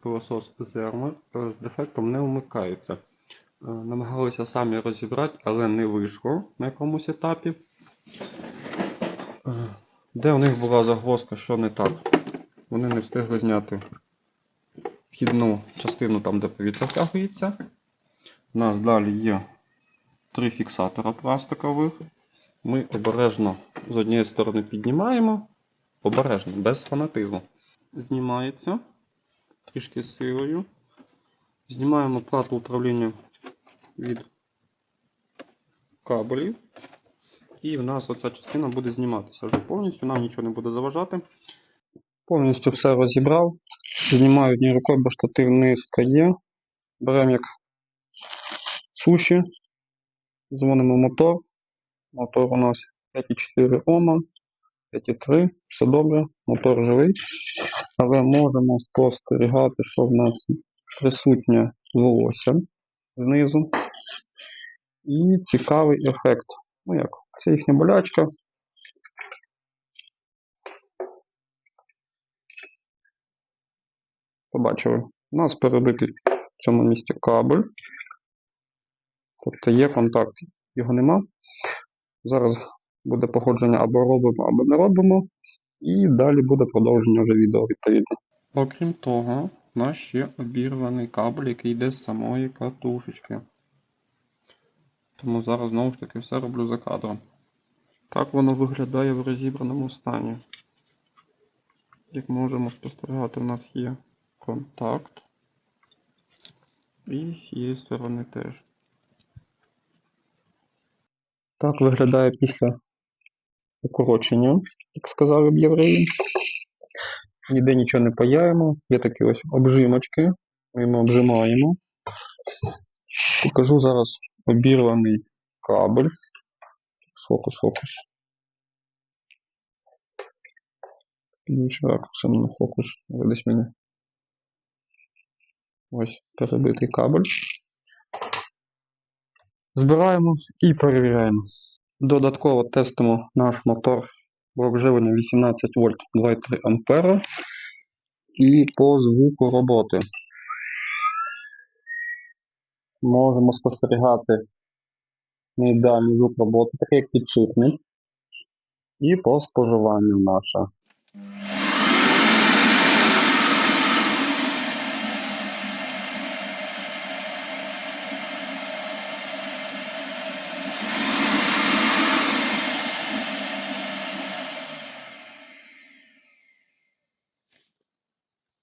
пилосос Zermer е, з дефектом не вмикається. Е, Намагалися самі розібрати, але не вийшло на якомусь етапі. Е, Де у них була загвоздка, що не так? Вони не встигли зняти вхідну частину там, де повітря втягується. У нас далі є три фіксатора пластикових. Ми обережно з однієї сторони піднімаємо, обережно, без фанатизму. Знімається трішки силою. Знімаємо плату управління від кабелів. І в нас оця частина буде зніматися вже повністю, нам нічого не буде заважати. Повністю все розібрав. Знімаю однією рукою, бо штатив низько є. Беремо як суші. Дзвонимо мотор. Мотор у нас 5,4 Ома, 5,3, все добре, мотор живий. Але можемо спостерігати, що в нас присутнє волосся знизу. І цікавий ефект. Ну як, це їхня болячка. Побачили. У нас перебитий в цьому місці кабель. Тобто є контакт, його нема. Зараз буде погодження або робимо, або не робимо. І далі буде продовження вже відео відповідно. Окрім того, у нас ще обірваний кабель, який йде з самої катушечки. Тому зараз знову ж таки все роблю за кадром. Так воно виглядає в розібраному стані. Як можемо спостерігати, у нас є контакт. І з цієї сторони теж. Так виглядає після укорочення, як сказали б євреї. Ніде нічого не паяємо. Є такі ось обжимочки. Ми його обжимаємо. Покажу зараз обірваний кабель. Фокус, фокус. Більше ракурсом на фокус. Десь мені. Ось перебитий кабель. Збираємо і перевіряємо. Додатково тестимо наш мотор блок живлення 18 вольт 2,3 ампера. І по звуку роботи. Можемо спостерігати неідеальний звук роботи, такий як підшипник. І по споживанню наша.